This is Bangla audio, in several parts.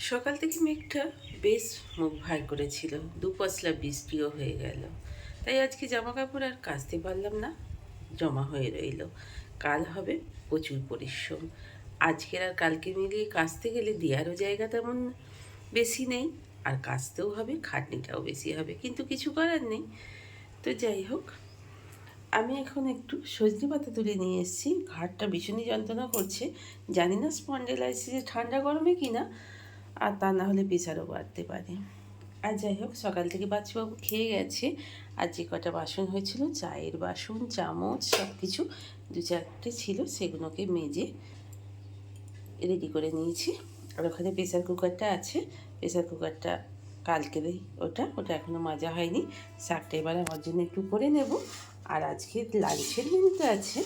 সকাল থেকে মেঘটা বেশ মুখ ভার করেছিল। দুপশলা বৃষ্টিও হয়ে গেল। তাই আজকে জামা কাপড় আর কাচতে পারলাম না। জমা হয়ে রইল। কাল হবে প্রচুর পরিশ্রম। আজকের আর কালকে মিলিয়ে কাচতে গেলে দেওয়ারও জায়গা তেমন বেশি নেই। আর কাচতেও হবে, খাটনিটাও বেশি হবে। কিন্তু কিছু করার নেই। তো যাই হোক, আমি এখন একটু সজনে পাতা তুলে নিয়ে এসেছি। ঘাটটা ভীষণই যন্ত্রণা করছে। জানি না স্পন্ডেলাইসিসে ঠান্ডা গরমে কি না আর তা না হলে প্রেশারও বাড়তে পারে। আর যাই হোক, সকাল থেকে বাচ্চাবাবু খেয়ে গেছে। আর যে কটা বাসন হয়েছিল, চায়ের বাসন, চামচ সব কিছু দু চারটে ছিল, সেগুলোকে মেজে রেডি করে নিয়েছি। আর ওখানে প্রেসার কুকারটা আছে। প্রেসার কুকারটা কালকে দেই ওটা ওটা এখনও মাজা হয়নি। শাকটা এবার আমার জন্য একটু করে নেব। আর আজকে লাঞ্চের মেনুতে আছে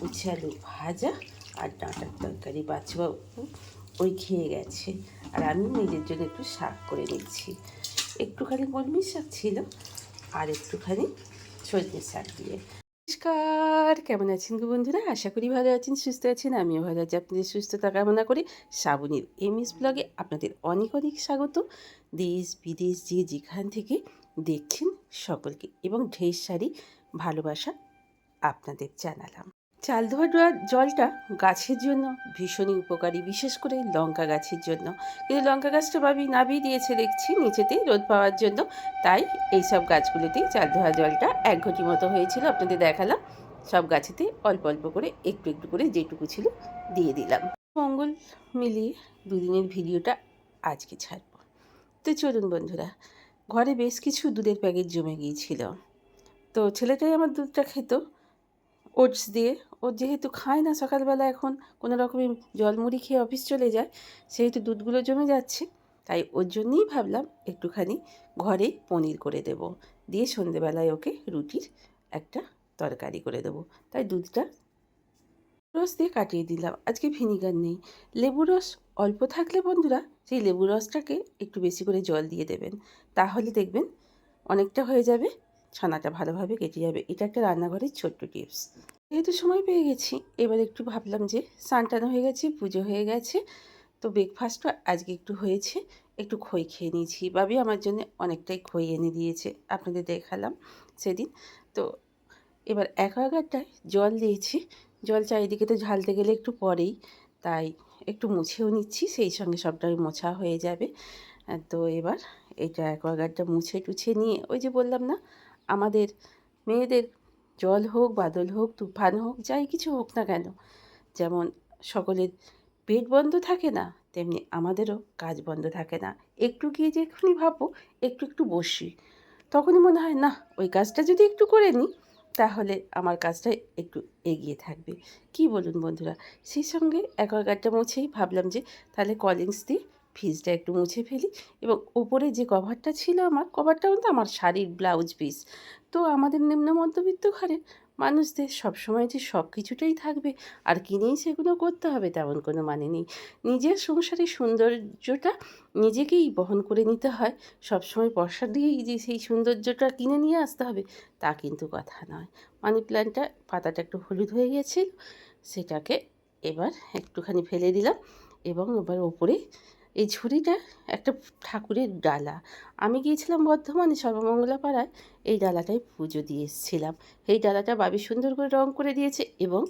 উচ্ছে আলু ভাজা আর ডাঁটার তরকারি। বাচ্চাবাবু ওই খেয়ে গেছে। আর আমি নিজের জন্য একটু শাক করে নিচ্ছি একটুখানি কলমি শাক ছিল আর একটুখানি সজনে শাক দিয়ে। নমস্কার, কেমন আছেন গো বন্ধুরা? আশা করি ভালো আছেন, সুস্থ আছেন। আমিও ভালো আছি। আপনাদের সুস্থতা কামনা করি শ্রাবণীর এমএস ব্লগে আপনাদের অনেক অনেক স্বাগত। দেশ, বিদেশ, যে যেখান থেকে দেখছেন সকলকে এবং ঢের সারি ভালোবাসা আপনাদের জানালাম। চাল ধোয়া জলটা গাছের জন্য ভীষণই উপকারী, বিশেষ করে লঙ্কা গাছের জন্য। কিন্তু লঙ্কা গাছটা ভাবি নাবিয়ে দিয়েছে দেখছি নিচেতেই রোদ পাওয়ার জন্য। তাই এইসব গাছগুলিতেই চাল ধোয়া জলটা এক ঘটি মতো হয়েছিল, আপনাদের দেখালাম। সব গাছেতে অল্প অল্প করে, একটু একটু করে যেটুকু ছিল দিয়ে দিলাম। মঙ্গল মিলিয়ে দুদিনের ভিডিওটা আজকে ছাড়ব। তো চলুন বন্ধুরা, ঘরে বেশ কিছু দুধের প্যাকেট জমে গিয়েছিল। তো ছেলেটাই আমার দুধটা খেত ওটস দিয়ে। ও যেহেতু খায় না সকালবেলা এখন, কোনো রকমের জলমুড়ি খেয়ে অফিস চলে যায়, সেহেতু দুধগুলো জমে যাচ্ছে। তাই ওর জন্যই ভাবলাম একটুখানি ঘরে পনির করে দেব। দিয়ে সন্ধেবেলায় ওকে রুটির একটা তরকারি করে দেবো। তাই দুধটা রস দিয়ে কাটিয়ে দিলাম। আজকে ভিনিগার নেই। লেবু রস অল্প থাকলে বন্ধুরা সেই লেবু রসটাকে একটু বেশি করে জল দিয়ে দেবেন। তাহলে দেখবেন অনেকটা হয়ে যাবে, ছানাটা ভালোভাবে কেটে যাবে। এটা একটা রান্নাঘরের ছোট্ট টিপস। যেহেতু সময় পেয়ে গেছি, এবার একটু ভাবলাম যে সানটানো হয়ে গেছে, পুজো হয়ে গেছে। তো ব্রেকফাস্টও আজকে একটু হয়েছে, একটু খই খেয়ে নিয়েছি। বাবি আমার জন্য অনেকটাই খই এনে দিয়েছে, আপনাদের দেখালাম সেদিন। তো এবার অ্যাকোয়াগার্ডটায় জল দিয়েছি। জল চারিদিকে তো ঝালতে গেলে একটু পরেই, তাই একটু মুছেও নিচ্ছি, সেই সঙ্গে সবটাই মোছা হয়ে যাবে। তো এবার এটা অ্যাকোয়াগার্ডটা মুছে টুছে নিয়ে, ওই যে বললাম না, আমাদের মেয়েদের জল হোক, বাদল হোক, তুফান হোক, যাই কিছু হোক না কেন। যেমন সকলের পেট বন্ধ থাকে না, তেমনি আমাদেরও কাজ বন্ধ থাকে না। একটু গিয়ে যেখানি ভাববো একটু একটু বসি। তখনই মনে হয় না ওই কাজটা যদি একটু করে নিই, তাহলে আমার কাজটা একটু এগিয়ে থাকবে। কি বলুন বন্ধুরা? সেই সঙ্গে অ্যাকোয়াগার্ডটা মুছেই ভাবলাম যে, তাহলে কলিংস দিয়ে ফ্রিজটা একটু মুছে ফেলি এবং ওপরে যে কভারটা ছিল আমার কভারটা কিন্তু আমার শাড়ির ব্লাউজ পিস। তো আমাদের নিম্ন মধ্যবিত্ত ঘরে মানুষদের সবসময় যে সব কিছুটাই থাকবে আর কিনেই সেগুলো করতে হবে তেমন কোনো মানে নেই। নিজের সংসারের সৌন্দর্যটা নিজেকেই বহন করে নিতে হয়। সবসময় পয়সা দিয়েই যে সেই সৌন্দর্যটা কিনে নিয়ে আসতে হবে তা কিন্তু কথা নয়। মানি প্ল্যান্টটা পাতাটা একটু হলুদ হয়ে গিয়েছিল সেটাকে এবার একটুখানি ফেলে দিলাম এবং এবার ওপরে এই ঝুড়িটা একটা ঠাকুরের ডালা। আমি গিয়েছিলাম বর্ধমানে সর্বমঙ্গলা পাড়ায়, এই ডালাটায় পুজো দিয়ে এসেছিলাম। এই ডালাটা বাবি সুন্দর করে রং করে দিয়েছে এবং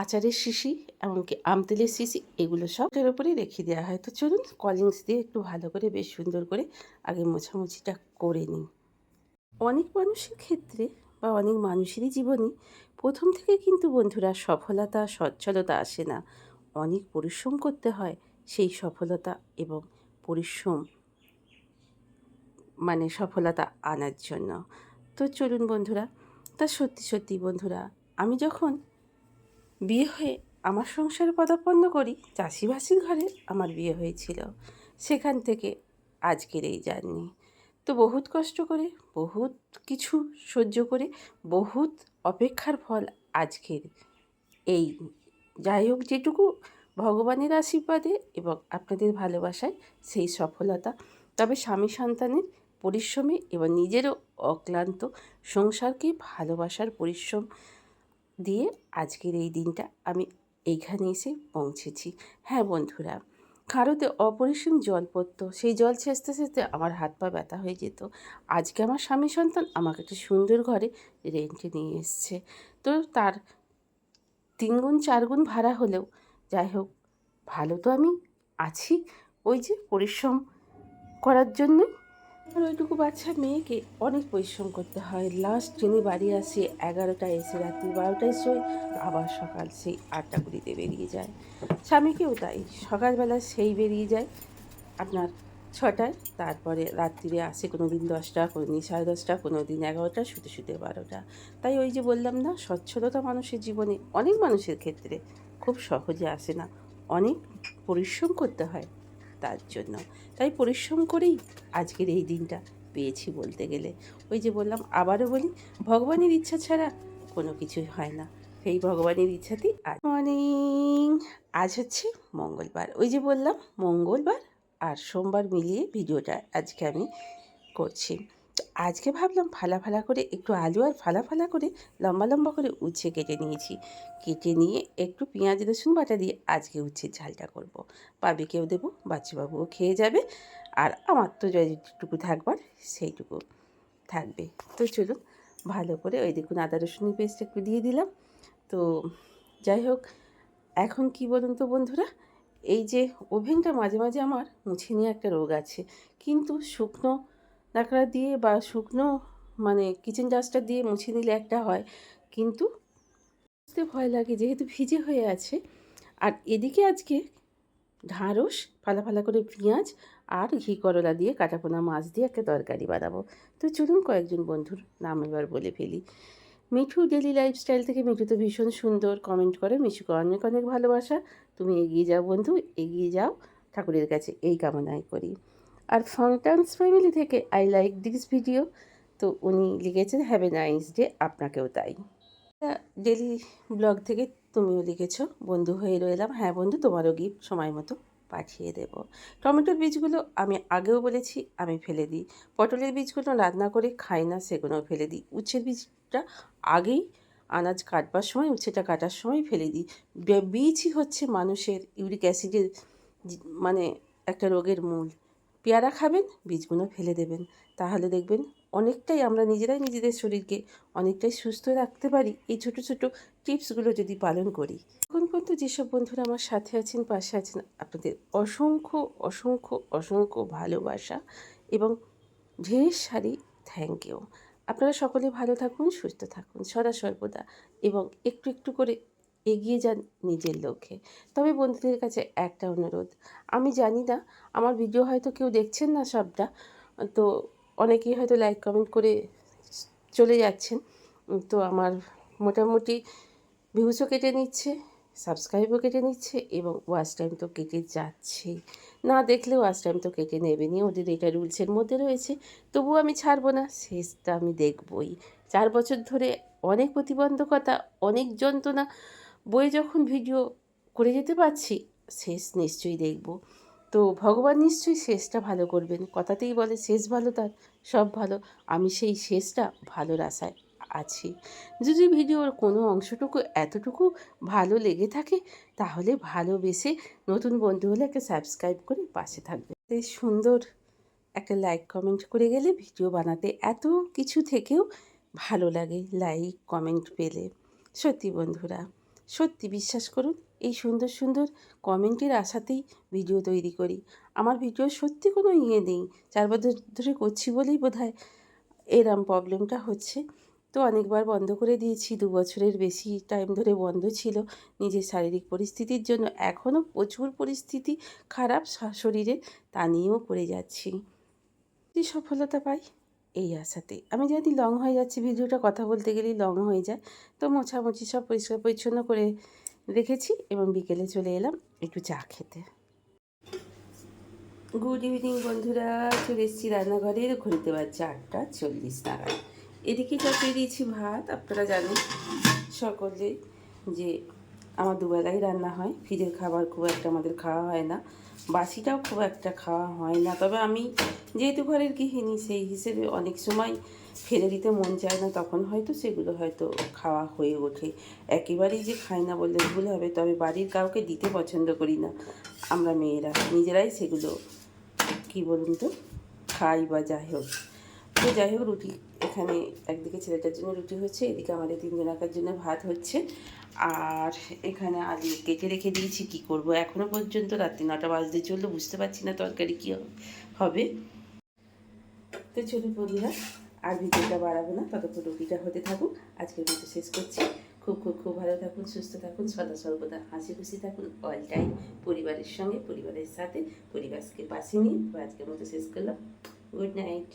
আচারের শিশি এমনকি আমতেলের শিশি, এগুলো সব এর উপরেই রেখে দেওয়া হয়। তো চলুন কলিংস দিয়ে একটু ভালো করে বেশ সুন্দর করে আগে মোছামুছিটা করে নিই। অনেক মানুষের ক্ষেত্রে বা অনেক মানুষেরই জীবনে প্রথম থেকে কিন্তু বন্ধুরা সফলতা, সচ্ছলতা আসে না। অনেক পরিশ্রম করতে হয়। সেই সফলতা এবং পরিশ্রম মানে সফলতা আনার জন্য। তো চলুন বন্ধুরা, তা সত্যি সত্যি বন্ধুরা, আমি যখন বিয়ে হয়ে আমার সংসারে পদার্পন্ন করি, চাষিবাসির ঘরে আমার বিয়ে হয়েছিল। সেখান থেকে আজকের এই জার্নি। তো বহুত কষ্ট করে, বহুত কিছু সহ্য করে, বহুত অপেক্ষার ফল আজকের এই। যাই হোক, যেটুকু ভগবানের আশীর্বাদে এবং আপনাদের ভালোবাসায় সেই সফলতা। তবে স্বামী সন্তানের পরিশ্রমে এবং নিজেরও অক্লান্ত সংসারকে ভালোবাসার পরিশ্রম দিয়ে আজকের এই দিনটা আমি এইখানে এসে পৌঁছেছি। হ্যাঁ বন্ধুরা খারোতে অপরিসীম জল পড়তো, সেই জল ছেঁচতে ছেঁচতে আমার হাত পা ব্যথা হয়ে যেত। আজকে আমার স্বামী সন্তান আমাকে একটা সুন্দর ঘরে রেন্টে নিয়ে এসছে। তো তার তিনগুণ, চারগুণ ভাড়া হলেও যাই হোক, ভালো তো আমি আছি ওই যে পরিশ্রম করার জন্য। আর ওইটুকু বাচ্চা মেয়েকে অনেক পরিশ্রম করতে হয়। লাস্ট ট্রেনে বাড়ি আসে এগারোটায় এসে রাত্রি বারোটায় শোয় আবার সকাল সেই আটটা কুড়িতে বেরিয়ে যায়। স্বামীকেও তাই, সকালবেলা সেই বেরিয়ে যায় আপনার ছটায়, তারপরে রাত্রিরে আসে কোনো দিন দশটা কোনো দিন সাড়ে দশটা কোনো দিন এগারোটা, শুতে শুতে বারোটা। তাই ওই যে বললাম না স্বচ্ছলতা মানুষের জীবনে, অনেক মানুষের ক্ষেত্রে খুব সহজে আসে না। অনেক পরিশ্রম করতে হয় তার জন্য। তাই পরিশ্রম করেই আজকের এই দিনটা পেয়েছি বলতে গেলে। ওই যে বললাম, আবারও বলি, ভগবানের ইচ্ছা ছাড়া কোনো কিছুই হয় না। সেই ভগবানের ইচ্ছাতেই আজ মর্নিং আজ হচ্ছে মঙ্গলবার। ওই যে বললাম, মঙ্গলবার আর সোমবার মিলিয়ে ভিডিওটা আজকে আমি করছি। আজকে ভাবলাম ফালা ফালা করে একটু আলু আর ফালা ফালা করে লম্বা লম্বা করে উচ্ছে কেটে নিয়েছি। কেটে নিয়ে একটু পেঁয়াজ, রসুন বাটা দিয়ে আজকে উচ্ছের ঝালটা করব। পাবিকেও দেবো, বাচ্চাবাবুও খেয়ে যাবে আর আমার তো যেটুকু থাকবার সেইটুকু থাকবে। তো চলুন ভালো করে ওই দেখুন আদা, রসুনের পেস্ট একটু দিয়ে দিলাম। তো যাই হোক, এখন কি বলুন তো বন্ধুরা? এই যে ওভেনটা মাঝে মাঝে আমার মুছে নিয়ে একটা রোগ আছে। কিন্তু শুকনো নাকড়া দিয়ে বা শুকনো মানে কিচেন ডাস্টার দিয়ে মুছে নিলে একটা হয়। কিন্তু বুঝতে ভয় লাগে যেহেতু ভিজে হয়ে আছে। আর এদিকে আজকে ঢাঁড়স, ফালা ফালা করে পেঁয়াজ আর ঘি করলা দিয়ে, কাটাপোনা মাছ দিয়ে একটা তরকারি বানাবো। তো চলুন কয়েকজন বন্ধুর নাম এবার বলে ফেলি। মিঠু ডেলি লাইফস্টাইল থেকে মিঠু তো ভীষণ সুন্দর। কমেন্ট করে, মিশুকে অনেক অনেক ভালোবাসা। তুমি এগিয়ে যাও বন্ধু, এগিয়ে যাও। ঠাকুরের কাছে এই কামনাই করি। আর ফাংটান্স ফ্যামিলি থেকে আই লাইক দিস ভিডিও তো উনি লিখেছেন হ্যাভ এ নাইস ডে আপনাকেও তাই। ডেলি ব্লগ থেকে তুমিও লিখেছো, বন্ধু হয়ে রইলাম। হ্যাঁ বন্ধু, তোমারও গিফট সময় মতো পাঠিয়ে দেব। টমেটোর বীজগুলো আমি আগেও বলেছি, আমি ফেলে দিই। পটলের বীজগুলো রান্না করে খাই না, সেগুলোও ফেলে দিই। উচ্ছের বীজটা আগেই আনাজ কাটবার সময়, উচ্ছেটা কাটার সময় ফেলে দিই। বীজই হচ্ছে মানুষের ইউরিক অ্যাসিডের মানে একটা রোগের মূল। পেয়ারা খাবেন, বীজগুলো ফেলে দেবেন। তাহলে দেখবেন অনেকটাই আমরা নিজেরাই নিজেদের শরীরকে অনেকটাই সুস্থ রাখতে পারি। এই ছোট ছোট টিপসগুলো যদি পালন করি। এখন পর্যন্ত যেসব বন্ধুরা আমার সাথে আছেন, পাশে আছেন, আপনাদের অসংখ্য অসংখ্য অসংখ্য ভালোবাসা এবং ঢের সারি থ্যাংক ইউ। আপনারা সকলে ভালো থাকুন, সুস্থ থাকুন, সদা সর্বদা এবং একটু একটু করে এগিয়ে যান নিজের লক্ষ্যে। তবে বন্ধুদের কাছে একটা অনুরোধ। আমি জানি না, আমার ভিডিও হয়তো কেউ দেখছেন না সবটা, তো অনেকেই হয়তো লাইক কমেন্ট করে চলে যাচ্ছেন। তো আমার মোটামুটি ভিউজও কেটে নিচ্ছে সাবস্ক্রাইবও কেটে নিচ্ছে এবং ওয়াচ টাইম তো কেটে যাচ্ছেই। না দেখলে ওয়াচ টাইম তো কেটে নেবেনি ওদের এটা রুলসের মধ্যে রয়েছে। তবুও আমি ছাড়বো না, শেষটা আমি দেখবই। চার বছর ধরে অনেক প্রতিবন্ধকতা, অনেক যন্ত্রণা বয়ে যখন ভিডিও করে যেতে পারছি, শেষ নিশ্চয়ই দেখব। তো ভগবান নিশ্চয়ই শেষটা ভালো করবেন। কথাতেই বলে শেষ ভালো তার, সব ভালো। আমি সেই শেষটা ভালোর আশায় আছি। যদি ভিডিওর কোনো অংশটুকু এতটুকু ভালো লেগে থাকে, তাহলে ভালোবেসে নতুন বন্ধু হলে একটা সাবস্ক্রাইব করে পাশে থাকবে। সুন্দর একটা লাইক কমেন্ট করে গেলে ভিডিও বানাতে এত কিছু থেকেও ভালো লাগে লাইক কমেন্ট পেলে। সত্যি বন্ধুরা। সত্যি বিশ্বাস করুন, এই সুন্দর সুন্দর কমেন্টের আশাতেই ভিডিও তৈরি করি। আমার ভিডিও সত্যি কোনো ইয়ে নেই, চার বছর ধরে করছি বলেই বোধ হয় এরম প্রবলেমটা হচ্ছে। তো অনেকবার বন্ধ করে দিয়েছি, দু বছরের বেশি টাইম ধরে বন্ধ ছিল নিজের শারীরিক পরিস্থিতির জন্য। এখনও প্রচুর পরিস্থিতি খারাপ শরীরে তা নিয়েও করে যাচ্ছি। সফলতা পাই। এই আশাতে আমি জানি লং হয়ে যাচ্ছে, ভিডিওটা কথা বলতে গেলেই লং হয়ে যায়। তো মোছামুছি সব পরিষ্কার পরিচ্ছন্ন করে রেখেছি এবং বিকেলে চলে এলাম একটু চা খেতে। গুড ইভিনিং বন্ধুরা, চলে এসেছি রান্নাঘরের ঘুরতে পারছি আটটা চল্লিশ নাগাদ। এদিকে চাপিয়ে দিয়েছি ভাত, আপনারা জানেন সকলে যে আমার দুবেলাই রান্না হয় ফ্রিজের খাবার খুব একটা আমাদের খাওয়া হয় না, বাসিটাও খুব একটা খাওয়া হয় না। তবে আমি যেহেতু ঘরের গৃহিণী, সেই হিসেবে অনেক সময় ফেলে দিতে মন চায় না। তখন হয়তো সেগুলো হয়তো খাওয়া হয়ে ওঠে। একেবারেই যে খাই না বললে ভুল হবে। তবে বাড়ির কাউকে দিতে পছন্দ করি না। আমরা মেয়েরা নিজেরাই সেগুলো, কি বলুন তো, খাই বা যাই হোক। তো যাই হোক, রুটি এখানে একদিকে ছেলেটার জন্য রুটি হচ্ছে, এদিকে আমাদের তিনজনাকার জন্য ভাত হচ্ছে। আর এখানে আলু কেটে রেখে দিয়েছি। কি করব? এখনও পর্যন্ত রাত্রি নটা বাজতে চলল, বুঝতে পারছি না তরকারি কী হবে। তো চলুন বন্ধুরা, আর ভিডিওটা বাড়াবো না, ততক্ষণ রুটিটা হতে থাকুক। আজকের মতো শেষ করছি। খুব খুব খুব ভালো থাকুন, সুস্থ থাকুন, সদা সর্বদা হাসি খুশি থাকুন অল টাইম পরিবারের সঙ্গে, পরিবারের সাথে, পরিবারকে পাশে নিয়ে। আজকের মতো শেষ করলাম। Good night